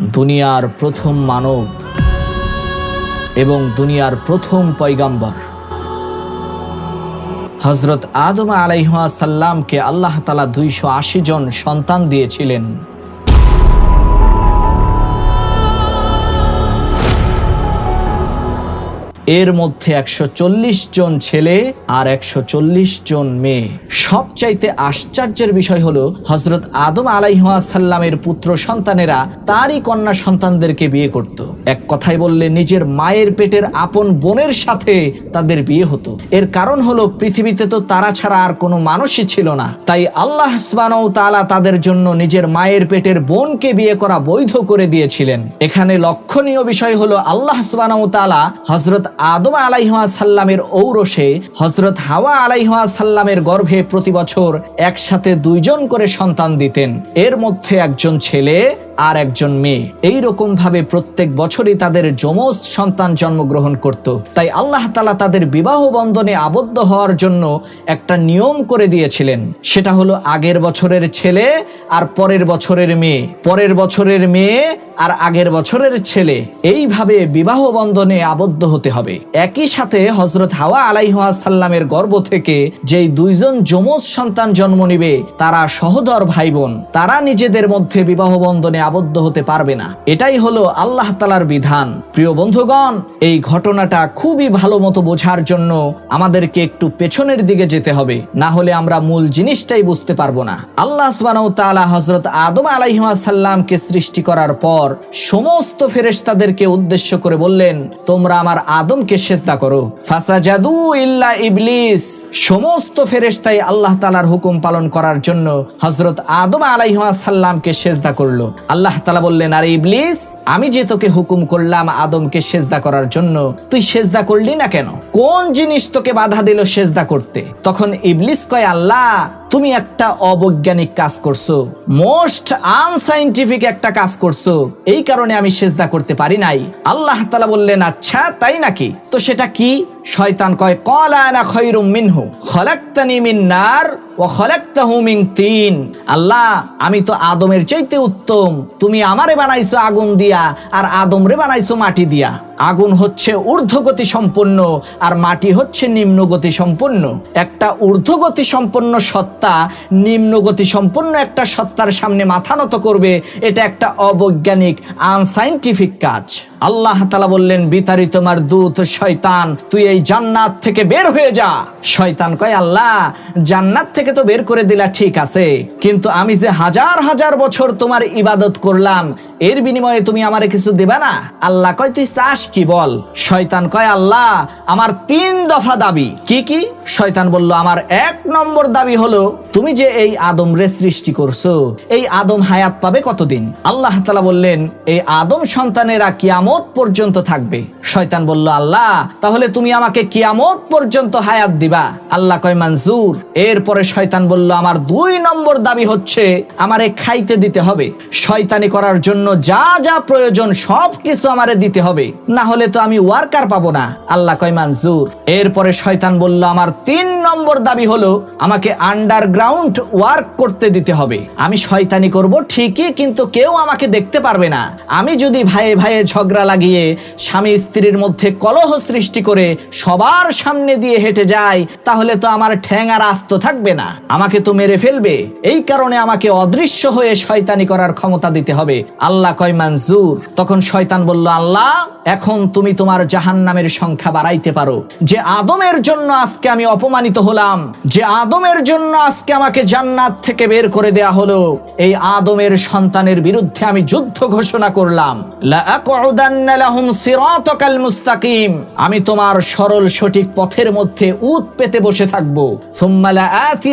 দুনিয়ার প্রথম মানব এবং দুনিয়ার প্রথম পয়গাম্বর। হজরত আদম আলাইহাসাল্লামকে আল্লাহ তালা দুইশো আশি জন সন্তান দিয়েছিলেন। এর মধ্যে একশো চল্লিশ জন ছেলে আর একশো চল্লিশ জন মেয়ে। সবচাইতে আশ্চর্যের বিষয় হলো হজরত আদম আলাইহাসাল্লামের পুত্র সন্তানেরা তারই কন্যা সন্তানদেরকে বিয়ে করত। এক কথায় বললে, নিজের মায়ের পেটের আপন বোনের সাথে তাদের বিয়ে হতো। এর কারণ হলো, পৃথিবীতে তো তারা ছাড়া আর কোনো মানুষই ছিল না। তাই আল্লাহ তাআলা তাদের জন্য নিজের মায়ের পেটের বোনকে বিয়ে করা বৈধ করে দিয়েছিলেন। এখানে লক্ষণীয় বিষয় হলো, আল্লাহ তাআলা হজরত আদম আলাইহা সাল্লামের ঔরসে হজরত হাওয়া আলাইহা সাল্লামের গর্ভে প্রতি বছর একসাথে দুইজন করে সন্তান দিতেন। এর মধ্যে একজন ছেলে আর একজন মেয়ে। এই রকম ভাবে প্রত্যেক বছরই তাদের যমজ সন্তান জন্মগ্রহণ করত। তাই আল্লাহ তালা তাদের বিবাহ বন্ধনে আবদ্ধ হওয়ার জন্য একটা নিয়ম করে দিয়েছিলেন। সেটা হলো আগের বছরের ছেলে আর পরের বছরের মেয়ে। পরের বছরের মেয়ে আর আগের বছরের ছেলে। এইভাবে বিবাহ বন্ধনে আবদ্ধ হতে হবে। একই সাথে হজরত হাওয়া আলাইহা সাল্লামের গর্ভ থেকে যেই দুইজন যমজ সন্তান জন্ম নিবে, তারা সহদর ভাই বোন তারা নিজেদের মধ্যে বিবাহ বন্ধনে আবদ্ধ হতে পারবে না। এটাই হলো আল্লাহ তালার বিধান। প্রিয় বন্ধুগণ, এই ঘটনাটা খুবই ভালো মতো বোঝার জন্য আমাদেরকে একটু পেছনের দিকে যেতে হবে। না হলে আমরা মূল জিনিসটাই বুঝতে পারব না। আল্লাহ সুবহানাহু হজরত আদম আলাইহিস সাল্লামকে সৃষ্টি করার পর সমস্ত ফেরেশতাদেরকে উদ্দেশ্য করে বললেন, তোমরা আমার আদমকে সেজদা করো। ফাসাজাদু ইল্লা ইবলিস। সমস্ত ফেরেশতাই আল্লাহ তাআলার হুকুম পালন করার জন্য হযরত আদম আলাইহিস সাল্লামকে সেজদা করল। আল্লাহ তালা বললেন, আরে ইবলিস, আমি যে তোকে হুকুম করলাম আদমকে সেজদা করার জন্য, তুই সেজদা করলি না কেন? কোন জিনিস তোকে বাধা দিল সেজদা করতে? তখন ইবলিস কয়, আল্লাহ তুমি একটা অবৈজ্ঞানিক কাজ করছ মোস্ট আনসাইন্টিফিক একটা কাজ করছ, এই কারণে আমি সেজদা করতে পারি নাই। আল্লাহ তালা বললেন আচ্ছা তাই নাকি? তো সেটা কি? শয়তান কয়, কলা না খৈরুম মিনহু, খলাক্তানি মিন নার। তিন। আল্লাহ, আমি তো আদমের চাইতে উত্তম। তুমি আমারে বানাইছো আগুন দিয়া, আর আদমরে বানাইছো মাটি দিয়া। আগুন হচ্ছে ঊর্ধ্বগতি সম্পন্ন, আর মাটি হচ্ছে নিম্নগতি সম্পন্ন। একটা ঊর্ধ্বগতি সম্পন্ন সত্তা, নিম্নগতি সম্পন্ন একটা সত্তার সামনে মাথা নত করবে, এটা একটা অবৈজ্ঞানিক, আনসাইন্টিফিক কাজ। আল্লাহ তালা বললেন, বিতাড়িত তোমার দূত, শয়তান, তুই এই জান্নাত থেকে বের হয়ে যা। শয়তান কয়, আল্লাহ, জান্নাত থেকে তো বের করে দিলা, ঠিক আছে। কিন্তু আমি যে হাজার হাজার বছর তোমার ইবাদত করলাম, এর বিনিময়ে তুমি আমারে কিছু দেবে না? আল্লাহ কয়, তুই চাস কি বল? শয়তান কয়, আল্লাহ, আমার তিন দফা দাবি। কি কি? শয়তান বলল, আমার এক নম্বর দাবি হলো, তুমি যে এই আদম রে সৃষ্টি করছ, এই আদম হায়াত পাবে কতদিন? আল্লাহ তালা বললেন, এই আদম সন্তানেরা কিয়ামত পর্যন্ত থাকবে। শয়তান বলল, আল্লাহ, তাহলে তুমি আমাকে কিয়ামত পর্যন্ত হায়াত দিবা। আল্লাহ কয় মঞ্জুর এরপরে শয়তান বলল, আমার দুই নম্বর দাবি হচ্ছে, আমারে খাইতে দিতে হবে। শয়তানি করার জন্য যা যা প্রয়োজন সব কিছু আমারে দিতে হবে। না হলে তো আমি ওয়ার্কার পাবো না। আল্লাহ কয় মঞ্জুর এরপরে শয়তান বলল, আমার তিন নম্বর দাবি হলো, আমাকে আন্ডারগ্রাউন্ড ওয়ার্ক করতে দিতে হবে। আমি শয়তানি করব ঠিকই, কিন্তু কেউ আমাকে দেখতে পারবে না। আমি যদি ভাইয়ে ভাইয়ে ঝগড়া লাগিয়ে স্বামী স্ত্রীর মধ্যে কলহ সৃষ্টি করে সবার সামনে দিয়ে হেঁটে যাই, তাহলে তো আমার ঠ্যাঙার আস্ত থাকবে না। আমাকে তো মেরে ফেলবে। এই কারণে আমাকে অদৃশ্য হয়ে শয়তানি করার ক্ষমতা দিতে হবে। আল্লাহ কয় মঞ্জুর তখন শয়তান বলল, আল্লাহ, এখন তুমি তোমার জাহান্নামের সংখ্যা বাড়াইতে পারো। যে আদমের জন্য আজকে আমি অপমানিত হলাম, যে আদমের জন্য আজকে আমাকে জান্নাত থেকে বের করে দেয়া হলো, এই আদমের সন্তানের বিরুদ্ধে আমি যুদ্ধ ঘোষণা করলাম। মুস্তাকিম। আমি তোমার সরল সঠিক পথের মধ্যে উত পেতে বসে থাকব। সুম্মা লাআতিয়ান্নাহুম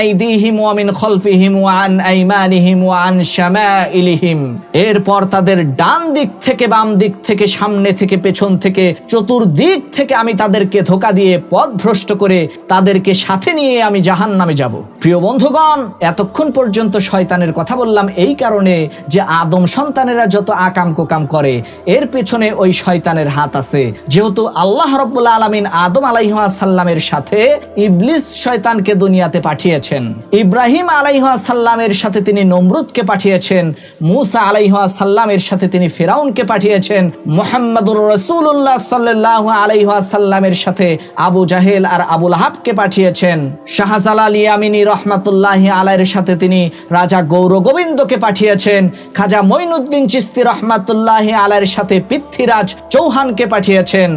আইদিহিম ওয়া মিন খলফিহিম ওয়া আন আইমানিহিম ওয়া আন শামাইলিহিম এরপর তাদের ডান দিক থেকে, বাম দিক থেকে, সামনে থেকে, পেছন থেকে, চতুর্দিক থেকে আমি তাদেরকে ধোকা দিয়ে পথ ভ্রষ্ট করে তাদেরকে সাথে নিয়ে আমি জাহান নামে যাব। প্রিয় বন্ধুগণ, এতক্ষণ পর্যন্ত শয়তানের কথা বললাম এই কারণে যে আদম সন্তানেরা যত আকাম কোকাম করে, এর পেছনে ওই শয়তানের হাত আছে। যেহেতু আল্লাহ রব্বুল আলমিন আদম আলাইহাসাল্লামের সাথে ইবলিস শয়তানকে দুনিয়াতে পাঠিয়েছেন। ইব্রাহিম আলাইহাসাল্লামের সাথে তিনি নমরুদকে পাঠিয়েছেন, মুসা আলাইহাসাল্লামের সাথে তিনি ফেরাউনকে পাঠিয়েছেন, মোহাম্মদুর রসুল্লাহ সাল্লাহ আলাইহাসাল্লামের সাথে আবু জাহেল আর আবুল হাবকে পাঠিয়েছেন। শাহজালাল ইয়ামিনী রহমাতুল্লাহ আলাইয়ের সাথে তিনি রাজা গৌর গোবিন্দকে পাঠিয়েছেন, খাজা মঈনুদ্দিন চিস্তি রহমাতুল্লাহ আলাইয়ের সাথে পৃথ্বীরাজ চৌহানকে পাঠিয়েছেন।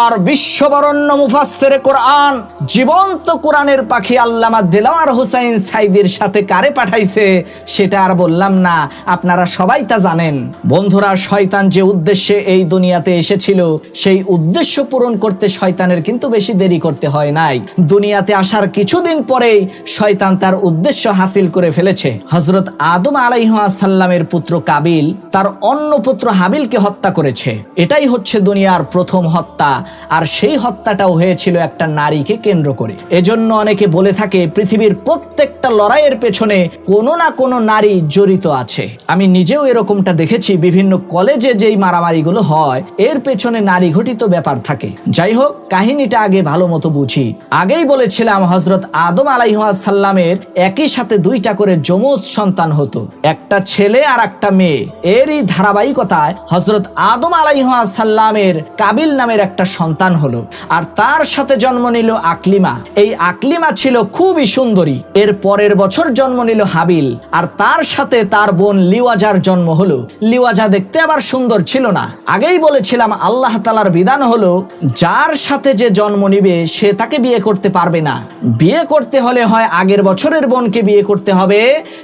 আর বিশ্ববরণ্য মুফাসসির কোরআন, জীবন্ত কোরআনের পাখি আল্লামা দিলাওয়ার হুসাইন সাইদির সাথে কারে পাঠাইছে, সেটা আর বললাম না। আপনারা সবাই তা জানেন। বন্ধুরা, শয়তান যে উদ্দেশ্যে এই দুনিয়াতে এসেছিল, সেই উদ্দেশ্য পূরণ করতে শয়তানের কিন্তু বেশি দেরি করতে হয় নাই। দুনিয়াতে আসার কিছুদিন পরেই শয়তান তার উদ্দেশ্য হাসিল করে ফেলেছে। হজরত আদম আলাইহাসাল্লামের পুত্র কাবিল তার অন্য পুত্র হাবিলকে হত্যা করেছে। এটাই হচ্ছে দুনিয়ার প্রথম হত্যা, আর সেই হত্যাটাও হয়েছিল একটা নারীকে কেন্দ্র করে। এজন্য অনেকে বলে থাকে, পৃথিবীর প্রত্যেকটা লড়াইয়ের পেছনে কোনো না কোনো নারী জড়িত আছে। আমি নিজেও এরকমটা দেখেছি, বিভিন্ন কলেজে যেই মারামারিগুলো হয়, এর পেছনে নারী ঘটিত ব্যাপার থাকে। যাই হোক, কাহিনীটা আগে ভালো মতো বুঝি। আগেই বলেছিলাম হজরত আদম আলাইহাসাল্লামের একই সাথে দুইটা করে যমজ সন্তান হতো। একটা ছেলে আর একটা মেয়ে। এরই ধারাবাহিকতায় হজরত আদম আলাইহাসাল্লামের কাবিল নামের একটা সন্তান হলো। আর তার সাথে জন্ম নিল আকলিমা। এই আকলিমা ছিল খুবই সুন্দরী। এর পরের বছর জন্ম নিল হাবিল, আর তার সাথে তার বোন লিওয়াজার জন্ম হলো। লিওয়াজা দেখতে আবার সুন্দর ছিল না। আগেই বলেছিলাম, আল্লাহ তালার বিধান হলো, যার সাথে যে জন্ম নিবে, সে তাকে বিয়ে করতে পারবে না। বিয়ে করতে হলে হয় আগের বছরের বোনকে বিয়ে করতে হবে,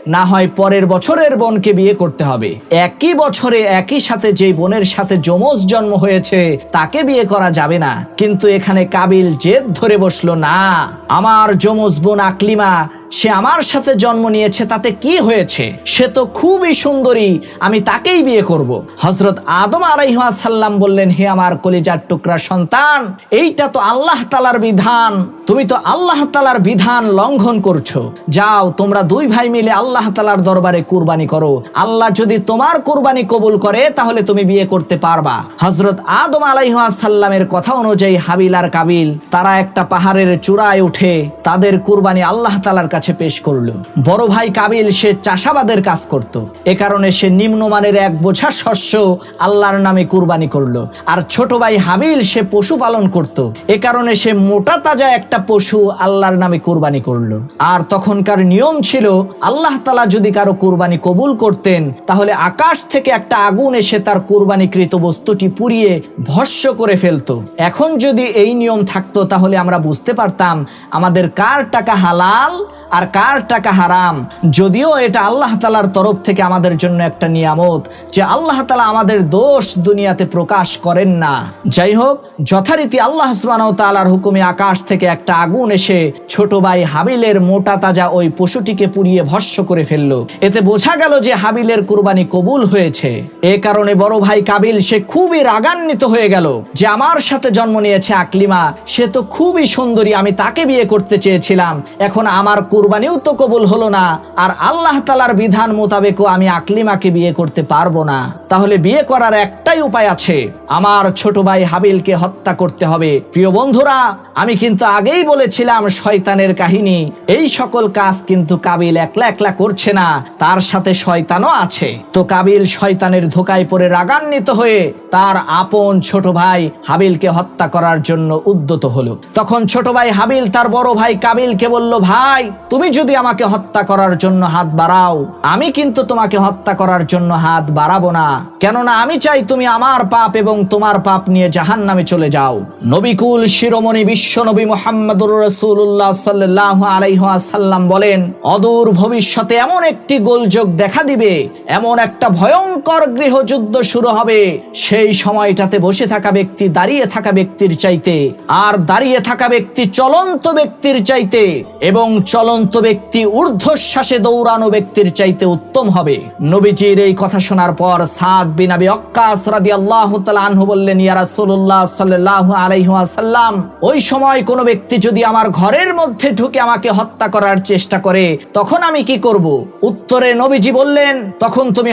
না হয় পরের বছরের বোনকে বিয়ে করতে হবে। একই বছরে একই সাথে যে বোনের সাথে যমজ জন্ম হয়েছে, তাকে বিয়ে করা যাবে না। কিন্তু এখানে কাবিল জেদ ধরে বসল, না, আমার যমজ বোন আকলিমা, সে আমার সাথে জন্ম নিয়েছে, তাতে কি হয়েছে? সে তো খুবই সুন্দরী, আমি তাকেই বিয়ে করব। হজরত আদম আলাইহাসাল্লাম বললেন, হে আমার কলিজার টুকরা সন্তান, এইটা তো আল্লাহ তালার বিধান। তুমি তো আল্লাহ তালার বিধান লঙ্ঘন করছ। যাও, তোমরা দুই ভাই মিলে আল্লাহ তালার দরবারে কুরবানি করো। আল্লাহ যদি তোমার কুরবানি কবুল করে, তাহলে তুমি বিয়ে করতে পারবা। হজরত আদম আলাইহাসাল্লামের কথা অনুযায়ী হাবিল আর কাবিল, তারা একটা পাহাড়ের চূড়ায় উঠে তাদের কুরবানি আল্লাহ তালার কাছে পেশ করল। বড় ভাই কাবিল সে চাষাবাদের কাজ করত। এ কারণে সে নিম্নমানের এক বোঝা শস্য আল্লাহর নামে কুরবানি করল। আর ছোট ভাই হাবিল সে পশু পালন করত। এ কারণে সে মোটা তাজা একটা পশু আল্লাহর নামে কুরবানি করল। আর তখনকার নিয়ম ছিল, আল্লাহ তালা যদি কারও কুরবানি কবুল করতেন, তাহলে আকাশ থেকে একটা আগুন এসে তার কুরবানিকৃত বস্তুটি পুড়িয়ে ভস্য করে ফেলতো। এখন যদি এই নিয়ম থাকতো, তাহলে আমরা বুঝতে পারতাম, আমাদের কার টাকা হালাল আর কার টাকা হারাম? যদিও এটা আল্লাহ তালার তরফ থেকে আমাদের জন্য একটা নিয়ামত যে আল্লাহ তালা আমাদের দোষ দুনিয়াতে প্রকাশ করেন না। যাই হোক যথারীতি আল্লাহ ওয়া হুকুমে আকাশ থেকে একটা আগুন এসে ছোট ভাই হাবিলের মোটা তাজা ওই পশুটিকে পুড়িয়ে ভস্য করে ফেলল। এতে বোঝা গেল যে হাবিলের কুরবানি কবুল হয়েছে। এ কারণে বড় ভাই কাবিল, সে খুবই রাগান্বিত হয়ে গেল যে আমার সাথে জন্ম নিয়েছে আকলিমা, সে তো খুবই সুন্দরী, আমি তাকে বিয়ে করতে চেয়েছিলাম। এখন আমার কুরবানিও তো কবুল হলো না, আর আল্লাহ তালার বিধান মোতাবেকও আমি আকলিমাকে বিয়ে করতে পারব না। তাহলে বিয়ে করার একটাই উপায় আছে। আমার ছোট ভাই হাবিলকে হত্যা করতে হবে। প্রিয় বন্ধুরা, আমি কিন্তু আগেই বলেছিলাম শয়তানের কাহিনী। এই সকল কাজ কিন্তু কাবিল একলা একলা করছে না, তার সাথে শয়তানও আছে। তো কাবিল শয়তানের ধোকায় পড়ে রাগান্বিত হয়ে তার আপন ছোট ভাই হাবিলকে হত্যা করার জন্য উদ্যত হলো। তখন ছোট ভাই হাবিল তার বড় ভাই কাবিলকে বলল, ভাই, তুমি যদি আমাকে হত্যা করার জন্য হাত বাড়াও, আমি কিন্তু তোমাকে হত্যা করার জন্য হাত বাড়াবো না। কেননা আমি চাই তুমি আমার পাপ এবং তোমার পাপ নিয়ে জাহান নামে চলে যাও। নবিকুল শিরোমণি বিশ্ব নবী মোহাম্মদুর রসুল্লাহ সাল্লাহ বলেন, অদূর ভবিষ্যতে এমন একটি গোলযোগ দেখা দিবে, এমন একটা ভয়ঙ্কর গৃহযুদ্ধ শুরু হবে। সেই সময়টাতে বসে থাকা ব্যক্তি, দাঁড়িয়ে থাকা ব্যক্তির চাইতে, আর দাঁড়িয়ে থাকা ব্যক্তি চলন্ত ব্যক্তির চাইতে, এবং চলন্ত ব্যক্তি ঊর্ধ্বশ্বাসে দৌড়ানো ব্যক্তির চাইতে উত্তম হবে। নবীজির এই কথা শোনার পর সাদ বিন আবি অক্কাস রাদিয়াল্লাহু তাআলা আনহু বললেন ওই সময় কোনো ব্যক্তি যদি আমার ঘরের মধ্যে ঢুকে আমাকে হত্যা করার চেষ্টা করে, তখন আমি কি করব? উত্তরে নবীজি বললেন, তখন তুমি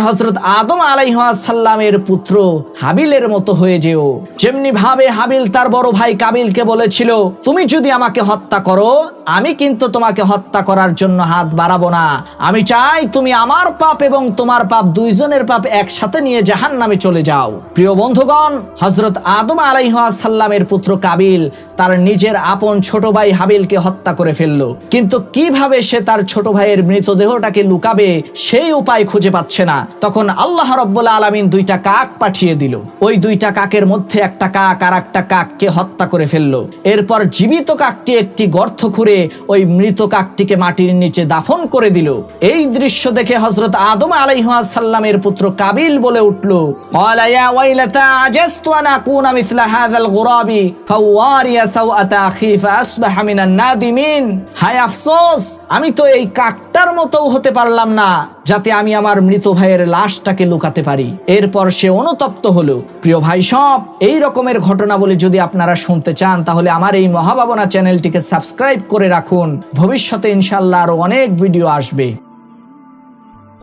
আদম পুত্র হাবিলের মতো হয়ে যেও। যেমনি ভাবে হাবিল তার বড় ভাই কাবিলকে বলেছিল, তুমি যদি আমাকে হত্যা করো, আমি কিন্তু তোমাকে হত্যা করার জন্য হাত বাড়াবো না। আমি চাই তুমি আমার পাপ এবং তোমার পাপ দুইজনের পাপ একসাথে নিয়ে জাহান নামে চলে যাও। প্রিয় বন্ধুগণ হজরত আদম আলাইহাসাল্লামের পুত্র কাবিল তার নিজের আপন ছোট ভাই হাবিলকে হত্যা করে ফেলল। কিন্তু কীভাবে সে তার ছোট ভাইয়ের মৃতদেহটাকে লুকাবে সেই উপায় খুঁজে পাচ্ছে না। তখন আল্লাহ রব্বুল্লা আলমিন দুইটা কাক পাঠিয়ে দিল। ওই দুইটা কাকের মধ্যে একটা কাক আর একটা কাককে হত্যা করে ফেলল। এরপর জীবিত কাকটি একটি গর্ত খুঁড়ে ওই মৃত কাকটিকে মাটির নিচে দাফন করে দিল। এই দৃশ্য দেখে হজরত আদম আলাইহাসাল্লামের পুত্র কাবিল বলে উঠল কলায়া ওয়াইলাতা আজাস্তু আনা কুনা মিথলা হাযাল গুরাবি ফাওয়ারিয়া আখি মিনান নাদিমিন। হায় আফসোস, আমি তো এই কাকটার মতোও হতে পারলাম না, যাতে আমি আমার মৃত ভাইয়ের লাশটাকে লুকাতে পারি। এরপর সে অনুতপ্ত হলো। প্রিয় ভাই সব, এই রকমের ঘটনা বলে যদি আপনারা শুনতে চান, তাহলে আমার এই মহাভাবনা চ্যানেলটিকে সাবস্ক্রাইব করে রাখুন। ভবিষ্যতে ইনশাল্লাহ আরও অনেক ভিডিও আসবে।